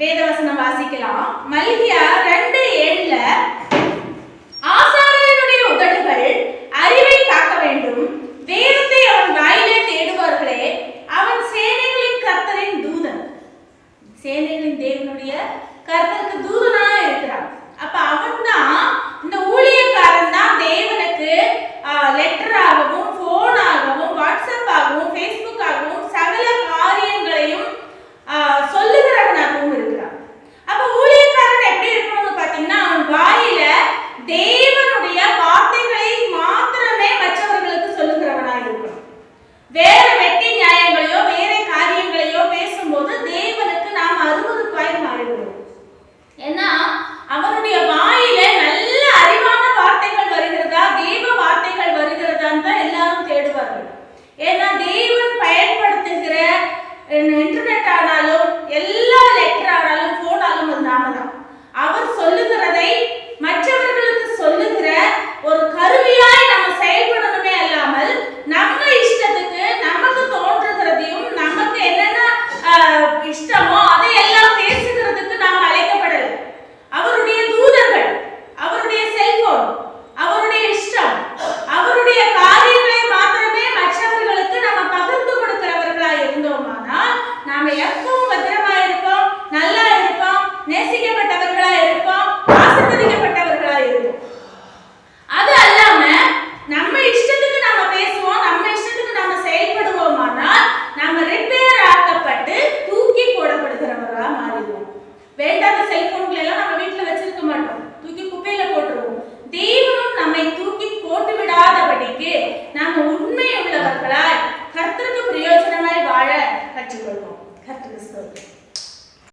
வேதவசனம் வாசிக்கலாம். மல்கியா ரெண்டு ஏழுல ஆசாரியனுடைய உதடுகள் அறிவை காக்க வேண்டும். வேதத்தை அவன் வாயிலே தேடுவார்களே அவன் சேனைகளின் கர்த்தரின் தூதன். சேனைகளின் தேவனுடைய கர்த்தருக்கு தூதனாக இருக்கிறான். அப்ப அவன் தான் இந்த ஊழியக்காரன் தான் தேவனுக்கு லெட்டர் ஆகும் தேடுவார்கள் ஏன்னா வேண்டாத செல்போன்களை எல்லாம் நம்ம வீட்டுல வச்சிருக்க மாட்டோம். தூக்கி குப்பையில போட்டுருவோம். தெய்வம் நம்மை தூக்கி போட்டு விடாதபடிக்கு நாம உண்மை உள்ளவர்களாய் கர்த்தருக்கு பிரயோஜனமாய் வாழ கற்றுக்கொள்வோம். கர்த்தருக்கு